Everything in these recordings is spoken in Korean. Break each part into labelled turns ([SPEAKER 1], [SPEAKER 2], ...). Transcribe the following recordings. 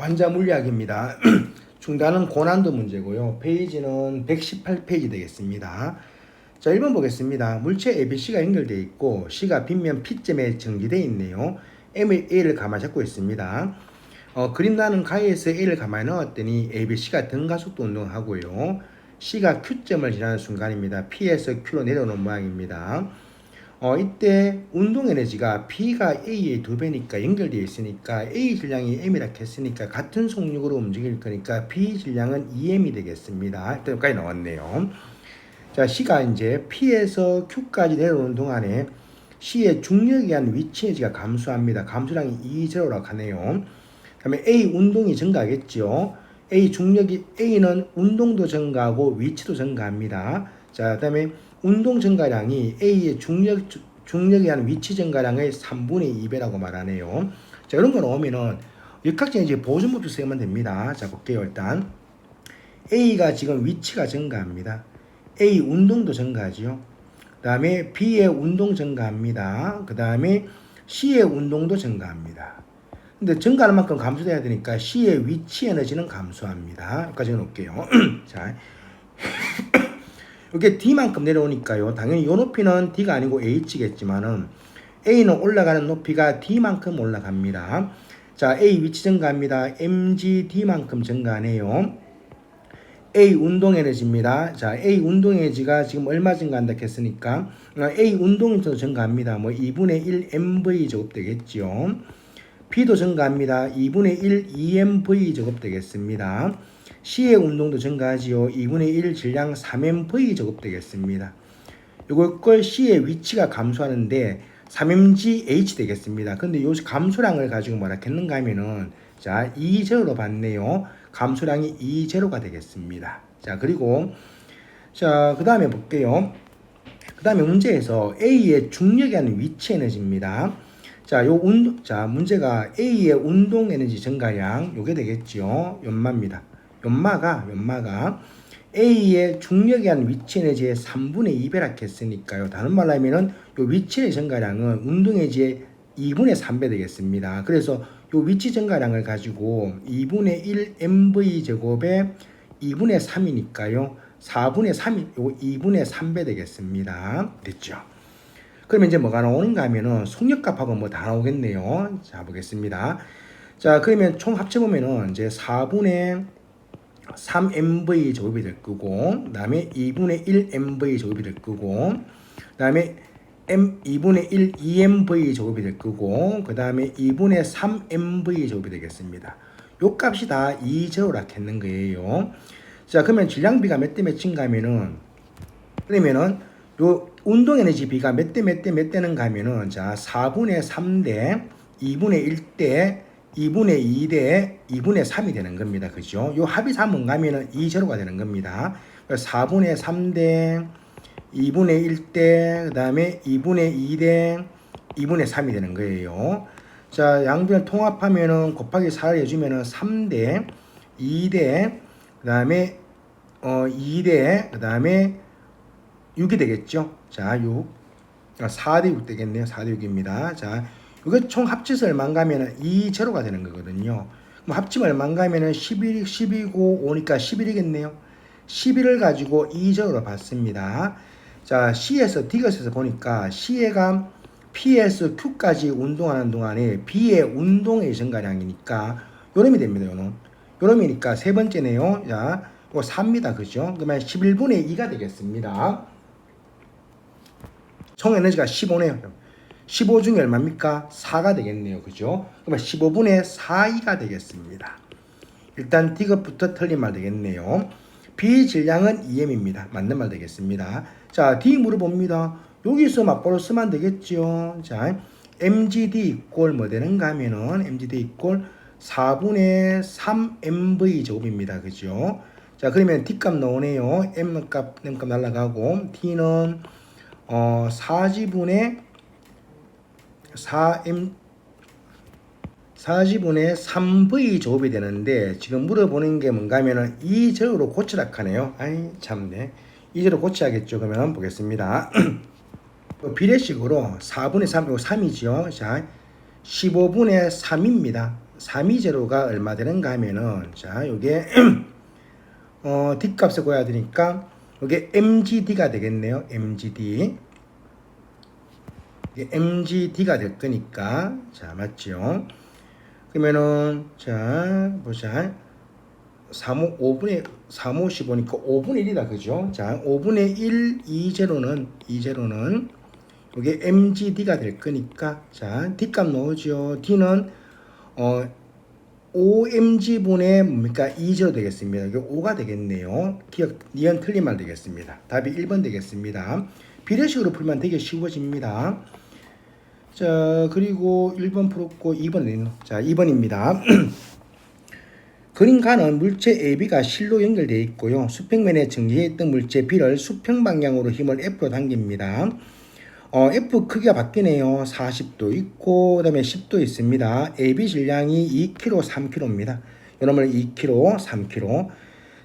[SPEAKER 1] 완자 물리학입니다. 중단은 고난도 문제고요. 페이지는 118페이지 되겠습니다. 자, 1번 보겠습니다. 물체 ABC가 연결되어 있고 C가 빗면 P점에 전기되어 있네요. M의 A를 가만히 잡고 있습니다. 어, 그림 나는 가에서 A를 가만히 넣었더니 ABC가 등가속도 운동을 하고요. C가 Q점을 지나는 순간입니다. P에서 Q로 내려오는 모양입니다. 어, 이때 운동 에너지가 P가 A의 두 배니까 연결되어 있으니까 A 질량이 M이라 했으니까 같은 속력으로 움직일 거니까 B 질량은 2M이 되겠습니다. 여기까지 나왔네요. 자, C가 이제 P에서 Q까지 내려오는 동안에 C의 중력에 의한 위치 에너지가 감소합니다. 감소량이 2제로라고 하네요. 그다음에 A 운동이 증가하겠죠. A 중력이 A는 운동도 증가하고 위치도 증가합니다. 자, 그다음에 운동 증가량이 A의 중력 중력에 의한 위치 증가량의 3분의 2배라고 말하네요. 자, 이런 거 나오면은 역학적 이제 보존법칙 쓰면 됩니다. 자, 볼게요, 일단. A가 지금 위치가 증가합니다. A 운동도 증가하지요. 그 다음에 B의 운동 증가합니다. 그 다음에 C의 운동도 증가합니다. 근데 증가하는 만큼 감소돼야 되니까 C의 위치 에너지는 감소합니다. 여기까지 놓을게요. 자. 이게 D만큼 내려오니까요. 당연히 이 높이는 D가 아니고 H겠지만은 A는 올라가는 높이가 D만큼 올라갑니다. 자, A 위치 증가합니다. MGD만큼 증가하네요. A 운동 에너지입니다. 자, A 운동 에너지가 지금 얼마 증가한다 했으니까 A 운동 에너지도 증가합니다. 뭐 2분의 1 MV 제곱 되겠죠. P도 증가합니다. 2분의 1 EMV 제곱 되겠습니다. C의 운동도 증가하지요. 2분의 1 질량 3MV 제곱 되겠습니다. 이걸 C의 위치가 감소하는데 3mgh 되겠습니다. 근데 요 감소량을 가지고 뭐라 했는가 하면은 자, 2제로로 봤네요. 감소량이 2제로가 되겠습니다. 자, 그리고 자, 그 다음에 볼게요. 그 다음에 문제에서 A의 중력에 하는 위치 에너지입니다. 자, 요 운, 자, 문제가 A의 운동 에너지 증가량, 요게 되겠죠. 연마입니다. 연마가, 연마가 A의 중력에 한 위치 에너지의 3분의 2배라 했으니까요. 다른 말로 하면은 요 위치의 증가량은 운동 에너지의 2분의 3배 되겠습니다. 그래서 요 위치 증가량을 가지고 2분의 1 MV 제곱에 2분의 3이니까요. 4분의 3이 요 2분의 3배 되겠습니다. 됐죠? 그러면 이제 뭐가 나오는가 하면은 속력값하고 뭐 다 나오겠네요. 자, 보겠습니다. 자, 그러면 총 합쳐보면은 이제 4분의 3MV 제곱이 될 거고, 그 다음에 2분의 1MV 제곱이 될 거고, 그 다음에 M 2분의 1 EMV 제곱이 될 거고, 그 다음에 2분의 3MV 제곱이 되겠습니다. 요 값이 다 2제로라 했는 거예요. 자, 그러면 질량비가 몇 대 몇인가 하면은, 그러면은 요 운동 에너지 비가 몇 대 몇 대 몇 대는가 하면은 자 4분의 3대 2분의 1대 2분의 2대 2분의 3이 되는 겁니다. 그죠? 요 합이 3은 가면은 2 제로가 되는 겁니다. 4분의 3대 2분의 1대 그 다음에 2분의 2대 2분의 3이 되는 거예요. 자, 양변을 통합하면은 곱하기 4를 해주면은 3대 2대 그 다음에 어 2대 그 다음에 6이 되겠죠. 자, 6. 4대 6 되겠네요. 4대 6입니다. 자, 이거 총 합쳐서 얼마인가 하면 2 제로가 되는 거거든요. 그럼 합치면 얼마인가 하면 11, 12고 5니까 11이겠네요. 11을 가지고 2 제로로 봤습니다. 자, C에서 D것에서 보니까 C가 P에서 Q까지 운동하는 동안에 B의 운동의 증가량이니까 요놈이 됩니다. 요놈. 요놈이니까 세 번째네요. 자, 이거 4입니다. 그죠? 그러면 11분의 2가 되겠습니다. 총 에너지가 15네요. 15 중에 얼마입니까? 4가 되겠네요. 그죠? 그러면 15분의 4이가 되겠습니다. 일단 D것부터 틀린 말 되겠네요. B 질량은 EM입니다. 맞는 말 되겠습니다. 자, D 물어봅니다. 여기서 맞바로 쓰면 되겠죠. 자, MGD 이꼴 뭐 되는가 하면은 MGD 이꼴 4분의 3MV 제곱입니다. 그죠? 자, 그러면 D값 나오네요. M값, M값 날라가고 T는 어, 4지분의 4M 4지분의 3V 제곱이 되는데 지금 물어보는 게 뭔가 하면은 이 제로로 고치라 하네요. 아이 참네. 이 제로 고쳐야겠죠. 그러면 보겠습니다. 비례식으로 4분의 3, 이고 3이죠. 자, 15분의 3입니다. 320가 얼마 되는가 하면은 자 요게 어 D 값을 구해야 되니까 요게 MGD가 되겠네요. MGD 이게 MGD가 될 거니까 자 맞죠? 그러면은 자 보자 3호 5분의 3호 15니까 5분의 1이다 그죠? 자 5분의 1 2제로는 2제로는 이게 MGD가 될 거니까 자 D 값 넣어죠. D는 어 5mg분의 뭡니까 2제로 되겠습니다. 이게 5가 되겠네요. 기억 니은 말 되겠습니다. 답이 1번 되겠습니다. 비례식으로 풀면 되게 쉬워집니다. 자 그리고 1번 풀었고 2번 자 2번입니다. 그림가는 물체 AB가 실로 연결되어 있고요. 수평면에 있던 물체 B를 수평 방향으로 힘을 F로 당깁니다. 어, F 크기가 바뀌네요. 40도 있고 그다음에 10도 있습니다. AB 질량이 2kg, 3kg입니다. 여러분 2kg, 3kg.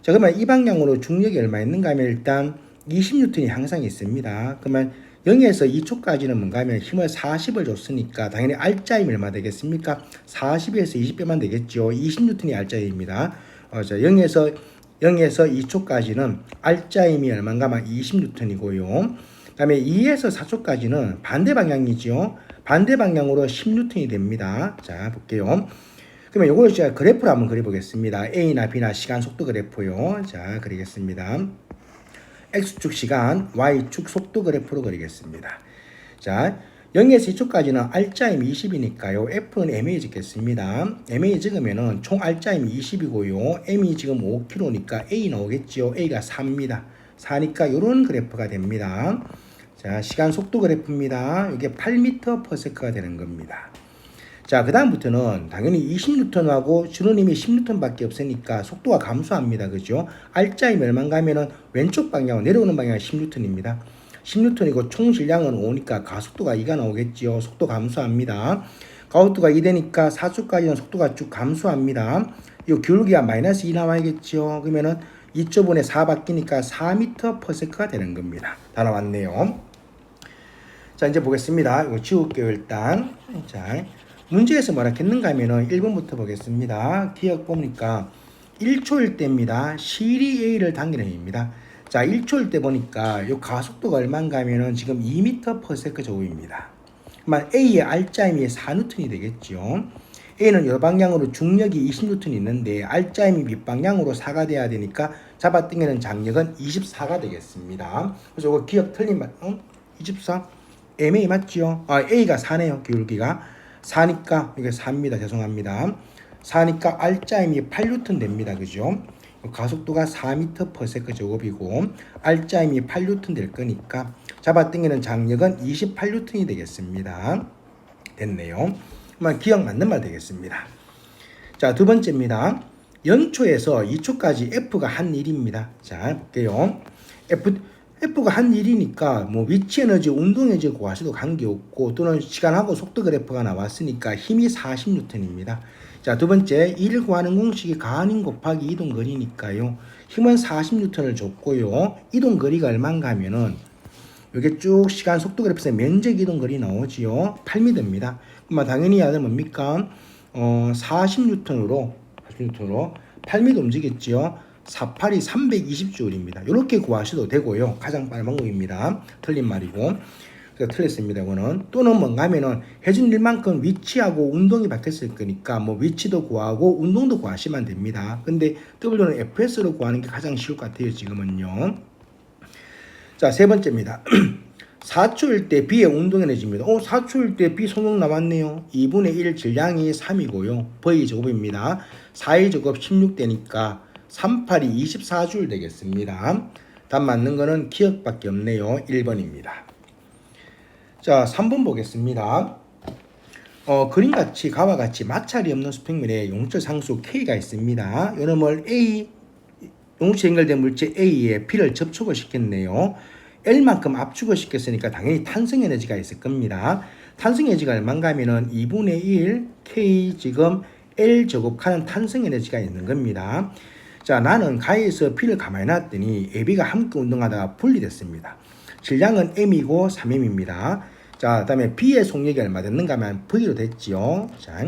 [SPEAKER 1] 자 그러면 이 방향으로 중력이 얼마 있는가 하면 일단 20N이 항상 있습니다. 그러면 0에서 2초까지는 뭔가 하면 힘을 40을 줬으니까 당연히 R자임이 얼마 되겠습니까? 40에서 20배만 되겠죠. 20N이 R자임입니다. 어, 자, 0에서 0에서 2초까지는 R자임이 얼마인가 하면 20N이고요. 그 다음에 2에서 4초까지는 반대 방향이죠. 반대 방향으로 10N이 됩니다. 자, 볼게요. 그러면 이걸 제가 그래프로 한번 그려보겠습니다. A나 B나 시간 속도 그래프요. 자, 그리겠습니다. X축 시간, Y축 속도 그래프로 그리겠습니다. 자, 0에서 2초까지는 R자임 20이니까요. F는 MA 적겠습니다. MA 적으면은 총 R자임 20이고요. M이 지금 5kg니까 A 나오겠죠. A가 4입니다. 4니까 이런 그래프가 됩니다. 자, 시간 속도 그래프입니다. 이게 8m/s가 되는 겁니다. 자, 그 다음부터는 당연히 20N하고 준호님이 10N밖에 없으니까 속도가 감소합니다. 그죠? 얼마인가 하면은 왼쪽 방향, 내려오는 방향은 10N입니다. 10N이고 총 질량은 5니까 가속도가 2가 나오겠지요. 속도 감소합니다. 가속도가 2 되니까 4초까지는 속도가 쭉 감소합니다. 이 기울기가 마이너스 2 나와야겠죠. 그러면은 2초분의 4 바뀌니까 4m/s가 되는 겁니다. 다 나왔네요. 자, 이제 보겠습니다. 이거 지울게요, 일단. 자, 문제에서 뭐라 했는가 하면은 1번부터 보겠습니다. 기억 보니까 1초일 때입니다. 실이 A를 당기는 힘입니다. 자, 1초일 때 보니까 요 가속도가 얼마인가 하면은 지금 2m/s 제곱입니다. 그러면 A의 R자임이 4N이 되겠죠. A는 이 방향으로 중력이 20N 있는데 R자임이 밑방향으로 4가 돼야 되니까 잡아당기는 장력은 24가 되겠습니다. 그래서 이거 기억 틀린 말, 어? 24? MA 맞죠? 아, A가 4네요, 기울기가. 4니까, 이게 4입니다. 죄송합니다. 4니까 R자임이 8N 됩니다. 그죠? 가속도가 4m/s 제곱이고 R자임이 8N 될 거니까 잡아당기는 장력은 28N이 되겠습니다. 됐네요. 기억 맞는 말 되겠습니다. 자, 두 번째입니다. 0초에서 2초까지 F가 한 일입니다. 자, 볼게요. F, F가 한 일이니까 뭐 위치 에너지, 운동 에너지 구하셔도 관계없고 또는 시간하고 속도 그래프가 나왔으니까 힘이 40N입니다. 자, 두 번째, 1 구하는 공식이 가한인 곱하기 이동 거리니까요. 힘은 40N을 줬고요. 이동 거리가 얼마인가 하면은 이게 쭉 시간 속도 그래프에서 면적 이동 거리 나오지요. 8m입니다. 그러면 당연히 아들 뭡니까? 어, 40N으로 40N으로 8m 움직였지요. 48이 320J입니다. 이렇게 구하셔도 되고요. 가장 빠른 방법입니다. 틀린 말이고. 그래서 틀렸습니다. 이거는 또는 뭔가 하면은 해준 일만큼 위치하고 운동이 바뀌었을 거니까 뭐 위치도 구하고 운동도 구하시면 됩니다. 근데 W는 FS로 구하는 게 가장 쉬울 것 같아요. 지금은요. 자, 세 번째입니다. 4초일 때 B의 운동 에너지입니다. 어, 4초일 때 B 소명 나왔네요. 2분의 1 질량이 3이고요. V 제곱입니다. 4의 제곱 16되니까 38이 24줄 되겠습니다. 답 맞는 거는 기억밖에 없네요. 1번입니다. 자, 3번 보겠습니다. 어, 그림같이 가와 같이 마찰이 없는 수평면에 용철 상수 K가 있습니다. 요놈을 A 용체 연결된 물체 A에 P를 접촉을 시켰네요. L만큼 압축을 시켰으니까 당연히 탄성 에너지가 있을 겁니다. 탄성 에너지가 얼마인가 하면은 2분의 1 K 지금 L 제곱하는 탄성 에너지가 있는 겁니다. 자, 나는 가에서 P를 가만히 놨더니 AB가 함께 운동하다가 분리됐습니다. 질량은 M이고 3M입니다. 자, 그 다음에 B의 속력이 얼마 됐는가 하면 V로 됐지요. 자,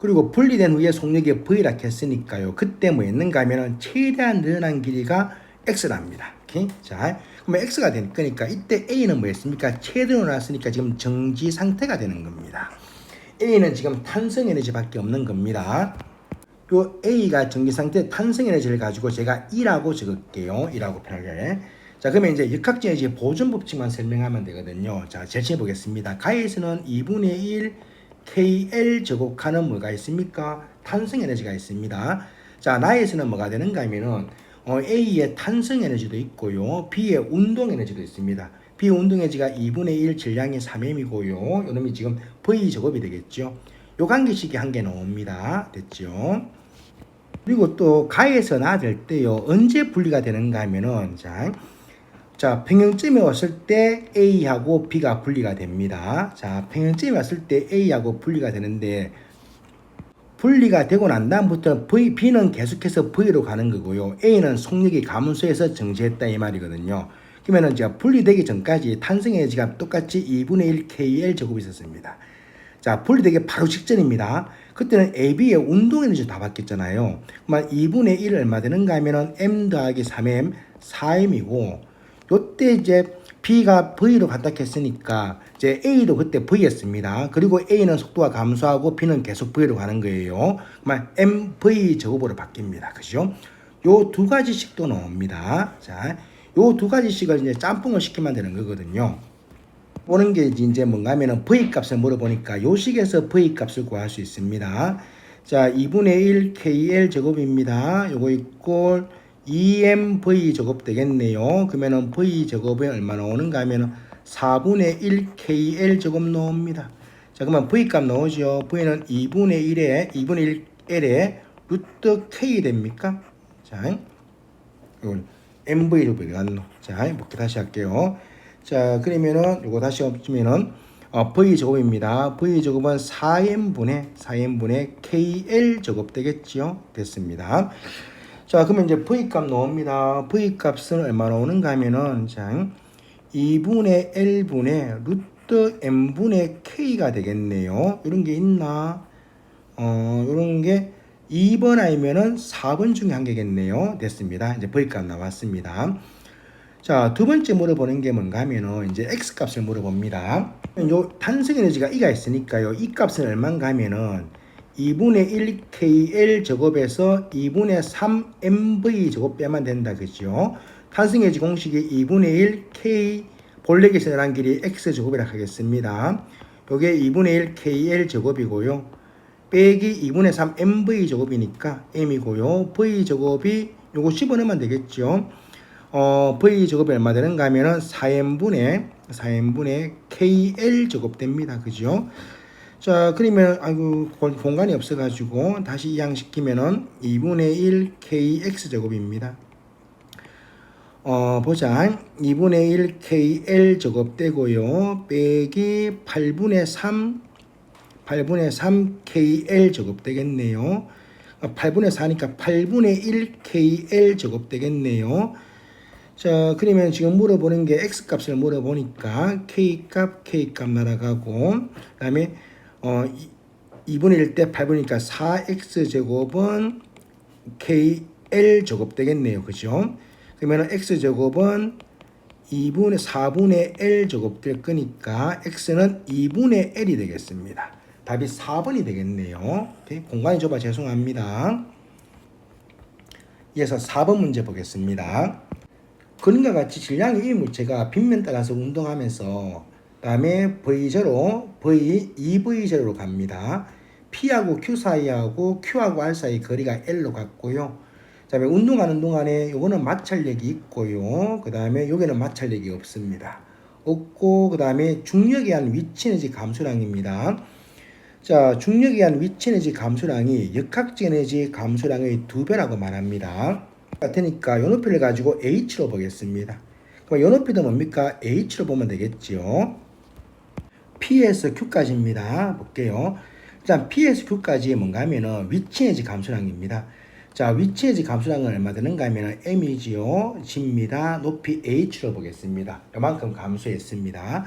[SPEAKER 1] 그리고 분리된 후에 속력이 V라 했으니까요. 그때 뭐 했는가 하면은 최대한 늘어난 길이가 X랍니다. 오케이? 자, 그러면 X가 되니까 그러니까 이때 A는 뭐였습니까? 최대로 나왔으니까 지금 정지 상태가 되는 겁니다. A는 지금 탄성 에너지밖에 없는 겁니다. 요 A가 정지 상태 탄성 에너지를 가지고 제가 2라고 적을게요. 2라고 편하게. 자, 그러면 이제 역학적 에너지 보존 법칙만 설명하면 되거든요. 자, 제시해 보겠습니다. 가에서는 2분의 1 KL 제곱하는 뭐가 있습니까? 탄성 에너지가 있습니다. 자, 나에서는 뭐가 되는가 하면은 어, A의 탄성 에너지도 있고요. B의 운동 에너지도 있습니다. B 운동 에너지가 2분의 1 질량이 3m이고요. 이놈이 지금 V 제곱이 되겠죠. 요 관계식이 한 개 나옵니다. 됐죠? 그리고 또 가에서 나될 때요. 언제 분리가 되는가 하면은 자, 자, 평형점에 왔을 때 A하고 B가 분리가 됩니다. 자, 평형점에 왔을 때 A하고 분리가 되는데 분리가 되고 난 다음부터 V, B는 계속해서 V로 가는 거고요. A는 속력이 감소해서 정지했다 이 말이거든요. 그러면은 제가 분리되기 전까지 탄성 에너지가 똑같이 2분의 1 KL 제곱이 있었습니다. 자, 분리되기 바로 직전입니다. 그때는 AB의 운동 에너지 다 바뀌었잖아요. 그러면 2분의 1 얼마 되는가 하면은 M 더하기 3M 4M이고 요때 이제 B가 V로 갔다 했으니까 이제 A도 그때 V였습니다. 그리고 A는 속도가 감소하고 B는 계속 V로 가는 거예요. 그러면 MV 제곱으로 바뀝니다. 그죠? 요 두 가지씩도 나옵니다. 자, 요 두 가지씩을 이제 짬뽕을 시키면 되는 거거든요. 보는 게 이제 뭔가 하면은 V 값을 물어보니까 요 식에서 V 값을 구할 수 있습니다. 자, 2분의 1 KL 제곱입니다. 요거 있고 2mv 제곱 되겠네요. 그러면은 v 제곱이 얼마 나오는가 하면은 4분의 1 KL 제곱 나옵니다. 자, 그러면 v 값 나오죠. v는 2분의 1에 2분의 1 L에 루트 K 됩니까? 자, 이건 MV 제곱이 갔노. 자, 이렇게 다시 할게요. 자, 그러면은 이거 다시 없으면은 어, V 제곱입니다. V 제곱은 4n분의 4n분의 KL 제곱 되겠지요? 됐습니다. 자, 그러면 이제 V 값 나옵니다. V 값은 얼마 나오는가 하면은 자, 2분의 L분의 루트 M분의 K가 되겠네요. 이런 게 있나? 어, 이런 게 2번 아니면은 4번 중에 한 개겠네요. 됐습니다. 이제 V 값 나왔습니다. 자, 두 번째 물어보는 게 뭔가 하면은 이제 X 값을 물어봅니다. 요 탄성 에너지가 E가 있으니까요. 이 값은 얼마인가 하면은 2분의 1 KL 제곱에서 2분의 3 MV 제곱 빼면 된다. 그죠? 탄성 에너지 공식이 2분의 1 K 볼렉에서 내란 길이 X 제곱이라 하겠습니다. 요게 2분의 1 KL 제곱이고요. 빼기 2분의 3 MV 제곱이니까 M이고요. V 제곱이 요거 씹어넣으면 되겠죠. 어, V 제곱이 얼마 되는가 하면은 4n분의 4n분의 KL 제곱 됩니다. 그죠? 자, 그러면 아이고 공- 공간이 없어 가지고 다시 이항시키면은 2분의 1 KX 제곱입니다. 어, 보자. 2분의 1 KL 제곱 되고요. 빼기 8분의 3 8분의 3 KL 제곱 되겠네요. 어, 8분의 4니까 8분의 1 KL 제곱 되겠네요. 자, 그러면 지금 물어보는 게 x 값을 물어보니까 k 값, k 값 날아가고, 그 다음에 어 2분의 1 때 8분이니까 4x 제곱은 kl 제곱 되겠네요, 그죠? 그러면 x 제곱은 2분의 4분의 L 제곱 될 거니까 x는 2분의 L이 되겠습니다. 답이 4번이 되겠네요. 공간이 좁아 죄송합니다. 이어서 4번 문제 보겠습니다. 그림과 같이 질량의 이 물체가 빗면 따라서 운동하면서 다음에 V0, V, 2V0로 갑니다. P하고 Q 사이하고 Q하고 R 사이 거리가 L로 같고요. 그 다음에 운동하는 동안에 요거는 마찰력이 있고요. 그 다음에 여기는 마찰력이 없습니다. 없고 그 다음에 중력에 의한 위치 에너지 감소량입니다. 자, 중력에 의한 위치 에너지 감소량이 역학적 에너지 감소량의 두 배라고 말합니다. 같으니까 요 높이를 가지고 h로 보겠습니다. 그럼 요 높이도 뭡니까? h로 보면 되겠죠. p에서 q까지입니다. 볼게요. 일단 p에서 q까지 뭔가 하면은 위치 에너지 감소량입니다. 자, 위치 에너지 감소량은 얼마 되는가 하면은 m이지요. g입니다. 높이 h로 보겠습니다. 요만큼 감소했습니다.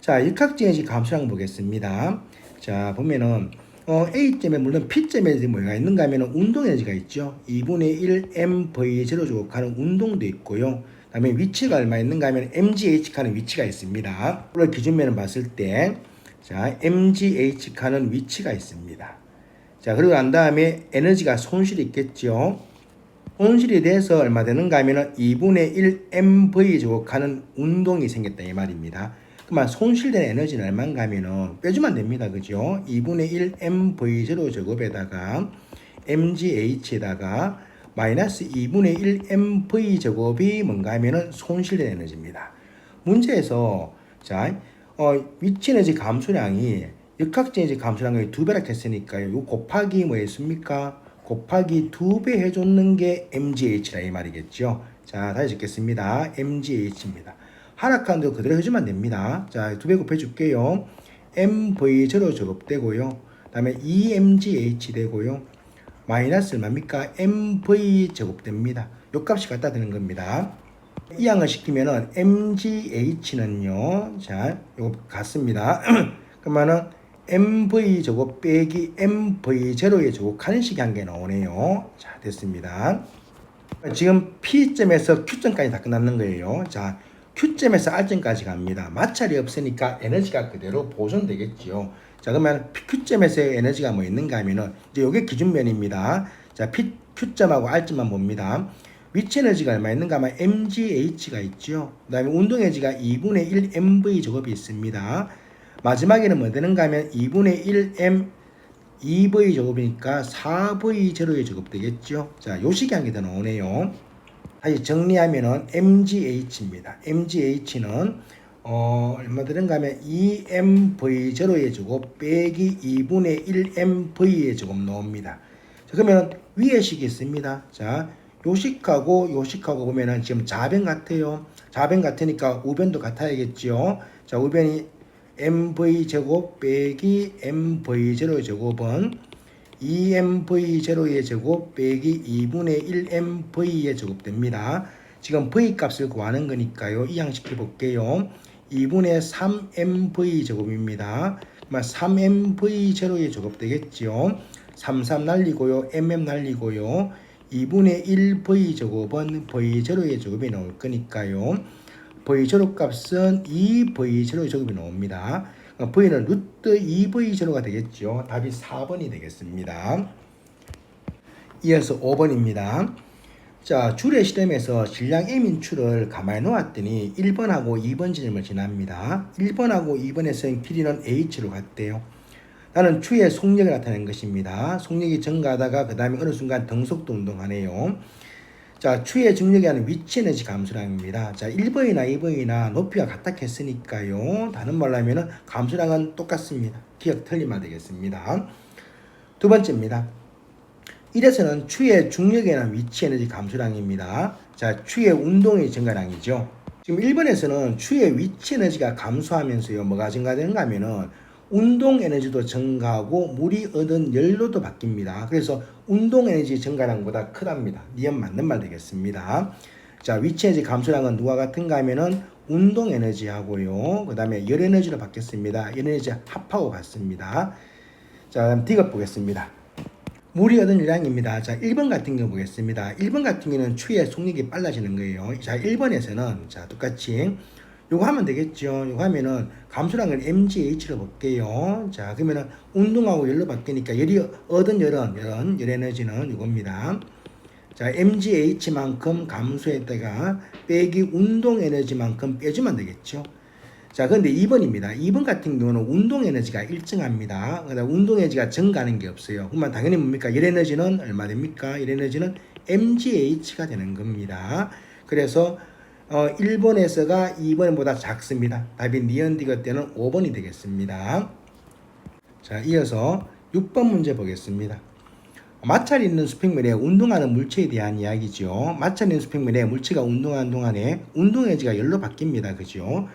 [SPEAKER 1] 자, 에너지 감소량 보겠습니다. 자, 보면은 어, A점에 물론 P점에 뭐가 있는가 하면 운동 에너지가 있죠. 2분의 1 mv 제로 제곱하는 운동도 있고요. 그 다음에 위치가 얼마 있는가 하면 mgh 칸의 위치가 있습니다. 오늘 기준면을 봤을 때 자, mgh 칸은 위치가 있습니다. 자, 그리고 난 다음에 에너지가 손실이 있겠죠. 손실이 돼서 얼마 되는가 하면은 2분의 1 mv 제곱하는 운동이 생겼다 이 말입니다. 그러면 손실된 에너지는 얼마인가 하면은 빼주면 됩니다. 그죠? 2분의 1 mv 제로 제곱에다가 mgh에다가 마이너스 2분의 1 mv 제곱이 뭔가 하면은 손실된 에너지입니다. 문제에서 자, 어, 위치 에너지 감소량이 역학적 에너지 감소량이 두 배라 했으니까요. 요 곱하기 뭐였습니까? 곱하기 두 배 해줬는 게 mgh라 이 말이겠죠. 자, 다시 적겠습니다. mgh입니다. 하락한 도 그대로 해주면 됩니다. 자, 두 배 곱해줄게요. mv0 제곱되고요. 그 다음에 2mgh 되고요. 마이너스 얼마입니까? mv 제곱됩니다. 요 값이 갖다 드는 겁니다. 이 양을 시키면은 mgh는요. 자, 요거 같습니다. 그러면은 mv 제곱 빼기 mv 제로의 제곱하는 식이 한 개 나오네요. 자, 됐습니다. 지금 P점에서 Q점까지 다 끝났는 거예요. 자, Q점에서 R점까지 갑니다. 마찰이 없으니까 에너지가 그대로 보존되겠지요. 자, 그러면 Q점에서의 에너지가 뭐 있는가 하면은 이제 요게 기준면입니다. 자, P, Q점하고 R점만 봅니다. 위치 에너지가 얼마 있는가 하면 mgh가 있죠. 그 다음에 운동 에너지가 2분의 1 mv 제곱이 있습니다. 마지막에는 뭐 되는가 하면 2분의 1 m 2v 제곱이니까 4v 제로의 제곱 되겠죠. 자, 요 식이 한 개 더 나오네요. 다시 정리하면은 mgh입니다. mgh는 어, 얼마 되는가 하면 2mv 제로의 제곱 빼기 2분의 1mv의 제곱 나옵니다. 자, 그러면 위에 식이 있습니다. 자, 요식하고 요식하고 보면은 지금 좌변 같아요. 좌변 같으니까 우변도 같아야겠죠. 자, 우변이 mv 제곱 빼기 mv 제로 제곱은 2mv 제로의 제곱 빼기 2분의 1mv의 제곱 됩니다. 지금 v 값을 구하는 거니까요. 이항시켜 볼게요. 2분의 3mv 제곱입니다. 그러면 3mv 제로의 제곱 되겠죠. 33 날리고요. mm 날리고요. 2분의 1v 제곱은 v 제로의 제곱이 나올 거니까요. v 제로 값은 2v 제로의 제곱이 나옵니다. V는 루트 2v 제로가 되겠죠. 답이 4번이 되겠습니다. 이어서 5번입니다. 자, 줄의 실험에서 질량 M인 추를 가만히 놓았더니 1번하고 2번 지점을 지납니다. 1번하고 2번에서는 길이는 H로 갔대요. 나는 추의 속력을 나타낸 것입니다. 속력이 증가하다가 그 다음에 어느 순간 등속도 운동하네요. 자, 추의 중력이 하는 위치 에너지 감소량입니다. 자, 1번이나 2번이나 높이가 같다 했으니까요. 다른 말로 하면은 감소량은 똑같습니다. 기억 틀리면 되겠습니다. 두 번째입니다. 1에서는 추의 중력에 대한 위치 에너지 감소량입니다. 자, 추의 운동의 증가량이죠. 지금 1번에서는 추의 위치 에너지가 감소하면서요. 뭐가 증가되는가 하면은 운동 에너지도 증가하고 물이 얻은 열로도 바뀝니다. 그래서 운동 에너지 증가량 보다 크답니다. 니은 맞는 말 되겠습니다. 자, 위치 에너지 감소량은 누가 같은가 하면은 운동 에너지하고요. 그 다음에 열 에너지로 바뀌었습니다. 열 에너지 합하고 같습니다. 자, 그럼 D급 보겠습니다. 물이 얻은 열량입니다. 자, 1번 같은 경우 보겠습니다. 1번 같은 경우는 추의 속력이 빨라지는 거예요. 자, 1번에서는 자, 똑같이 요거 하면 되겠죠. 요거 하면은 감소량을 mgh로 볼게요. 자, 그러면은 운동하고 열로 바뀌니까 열이 얻은 열은 열은 열 에너지는 이겁니다. 자, mgh만큼 감소했다가 빼기 운동 에너지만큼 빼주면 되겠죠. 자, 근데 2번입니다. 2번 같은 경우는 운동 에너지가 일정합니다. 그러다 운동 에너지가 증가하는 게 없어요. 그러면 당연히 뭡니까? 열 에너지는 얼마 됩니까? 열 에너지는 mgh가 되는 겁니다. 그래서 어, 1번에서가 2번보다 작습니다. 답이 니언디가 때는 5번이 되겠습니다. 자, 이어서 6번 문제 보겠습니다. 마찰이 있는 수평면에 운동하는 물체에 대한 이야기죠. 마찰이 있는 수평면에 물체가 운동하는 동안에 운동 에너지가 열로 바뀝니다. 그죠?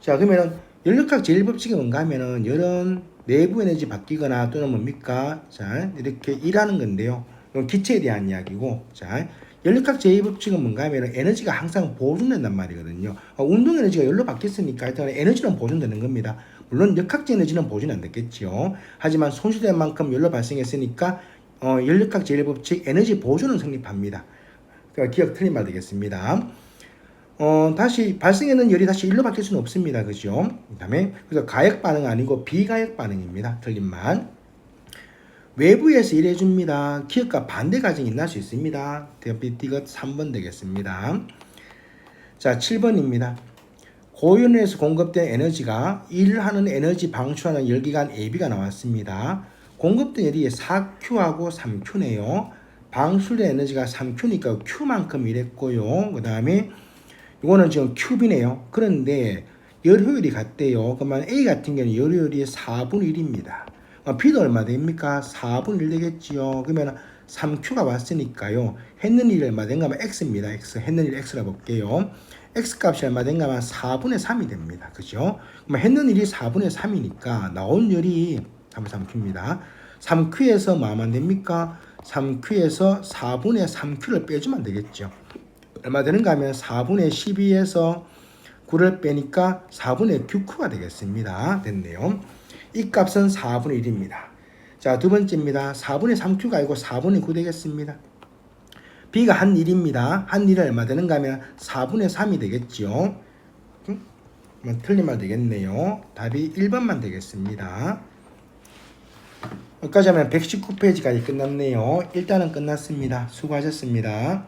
[SPEAKER 1] 자, 그러면은 연력학 제일법칙이 뭔가 하면은 열은 내부 에너지 바뀌거나 또는 뭡니까? 자, 이렇게 일하는 건데요. 이건 기체에 대한 이야기고, 자, 연력학 제2법칙은 뭔가 하면 에너지가 항상 보존된단 말이거든요. 어, 운동 에너지가 열로 바뀌었으니까 일단 에너지는 보존되는 겁니다. 물론 역학적 에너지는 보존이 안 됐겠죠. 하지만 손실된 만큼 열로 발생했으니까 어, 열역학 제일법칙 에너지 보존은 성립합니다. 그러니까 기억 틀린 말 되겠습니다. 어, 다시 발생하는 열이 다시 일로 바뀔 수는 없습니다. 그죠? 그 다음에 그래서 가역 반응 아니고 비가역 반응입니다. 틀린 말. 외부에서 일해 줍니다. 기억과 반대 과정이 날수 있습니다. 대비 디귿 3번 되겠습니다. 자, 7번입니다. 고연에서 공급된 에너지가 일을 하는 에너지 방출하는 열기관 AB가 나왔습니다. 공급된 열이 4Q하고 3Q네요. 방출된 에너지가 3Q니까 Q만큼 일했고요. 그 다음에 이거는 지금 큐비네요. 그런데 열 효율이 같대요. 그러면 A 같은 경우는 열 효율이 4분의 1입니다. 어, B도 얼마 됩니까? 4분의 1 되겠지요. 그러면 3Q가 왔으니까요. 했는 일이 얼마 된가 하면 X입니다. X. 했는 일 X라 볼게요. X 값이 얼마 된가 하면 4분의 3이 됩니다. 그죠? 그럼 했는 일이 4분의 3이니까 나온 열이 3Q입니다. 3Q에서 뭐하면 됩니까? 3Q에서 4분의 3Q를 빼주면 되겠죠. 얼마 되는가 하면 4분의 12에서 9를 빼니까 4분의 9Q가 되겠습니다. 됐네요. 이 값은 4분의 1입니다. 자, 두 번째입니다. 4분의 3Q가 아니고 4분의 9 되겠습니다. B가 한 1입니다. 한 1은 얼마 되는가 하면 4분의 3이 되겠죠. 음? 뭐 틀린 말 되겠네요. 답이 1번만 되겠습니다. 여기까지 하면 119페이지까지 끝났네요. 일단은 끝났습니다. 수고하셨습니다.